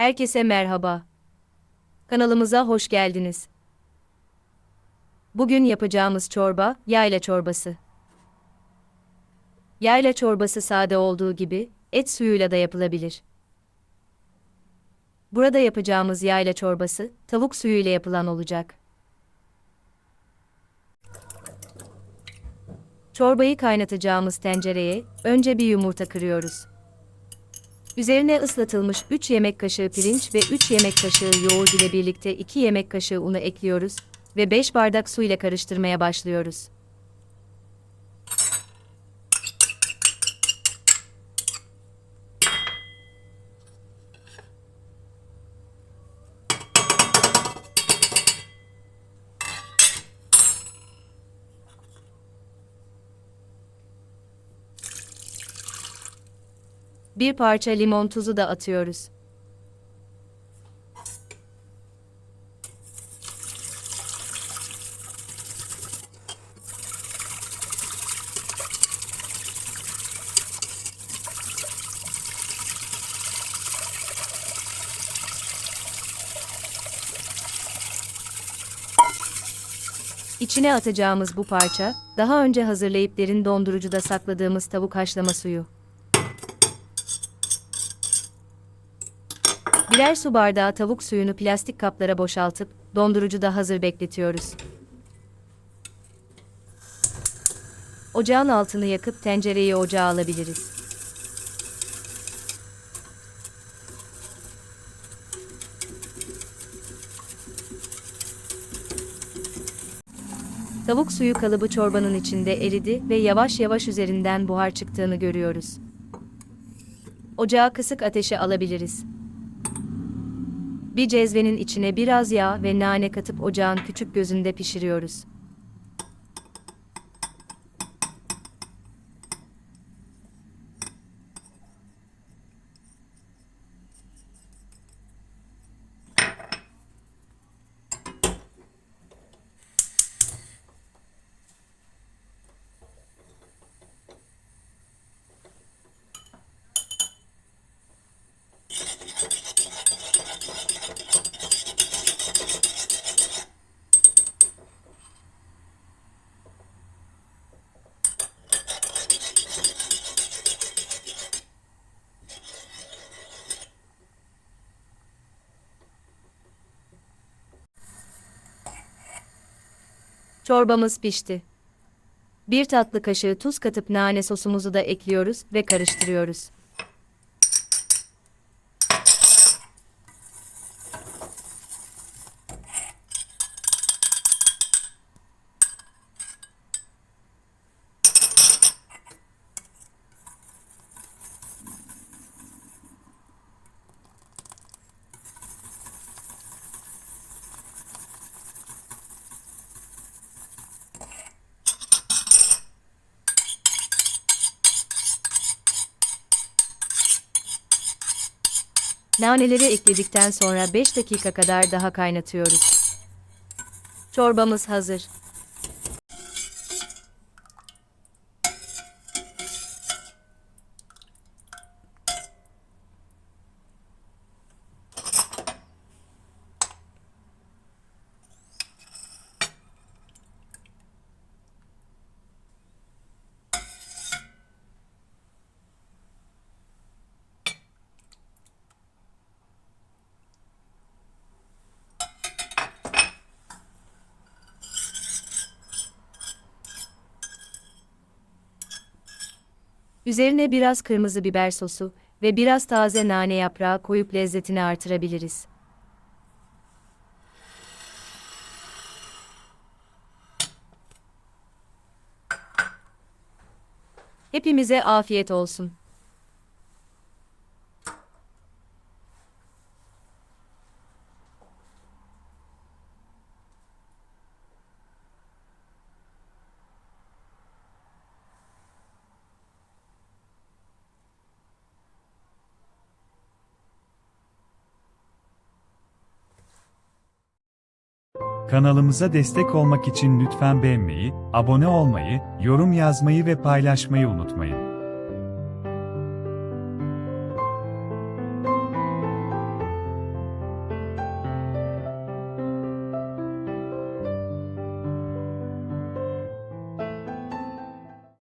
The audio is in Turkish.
Herkese merhaba. Kanalımıza hoş geldiniz. Bugün yapacağımız çorba, yayla çorbası. Yayla çorbası sade olduğu gibi, et suyuyla da yapılabilir. Burada yapacağımız yayla çorbası, tavuk suyuyla yapılan olacak. Çorbayı kaynatacağımız tencereye, önce bir yumurta kırıyoruz. Üzerine ıslatılmış 3 yemek kaşığı pirinç ve 3 yemek kaşığı yoğurt ile birlikte 2 yemek kaşığı unu ekliyoruz ve 5 bardak su ile karıştırmaya başlıyoruz. Bir parça limon tuzu da atıyoruz. İçine atacağımız bu parça, daha önce hazırlayıp derin dondurucuda sakladığımız tavuk haşlama suyu. Birer su bardağı tavuk suyunu plastik kaplara boşaltıp dondurucuda hazır bekletiyoruz. Ocağın altını yakıp tencereyi ocağa alabiliriz. Tavuk suyu kalıbı çorbanın içinde eridi ve yavaş yavaş üzerinden buhar çıktığını görüyoruz. Ocağı kısık ateşe alabiliriz. Bir cezvenin içine biraz yağ ve nane katıp ocağın küçük gözünde pişiriyoruz. Çorbamız pişti. Bir tatlı kaşığı tuz katıp nane sosumuzu da ekliyoruz ve karıştırıyoruz. Naneleri ekledikten sonra 5 dakika kadar daha kaynatıyoruz. Çorbamız hazır. Üzerine biraz kırmızı biber sosu ve biraz taze nane yaprağı koyup lezzetini artırabiliriz. Hepimize afiyet olsun. Kanalımıza destek olmak için lütfen beğenmeyi, abone olmayı, yorum yazmayı ve paylaşmayı unutmayın.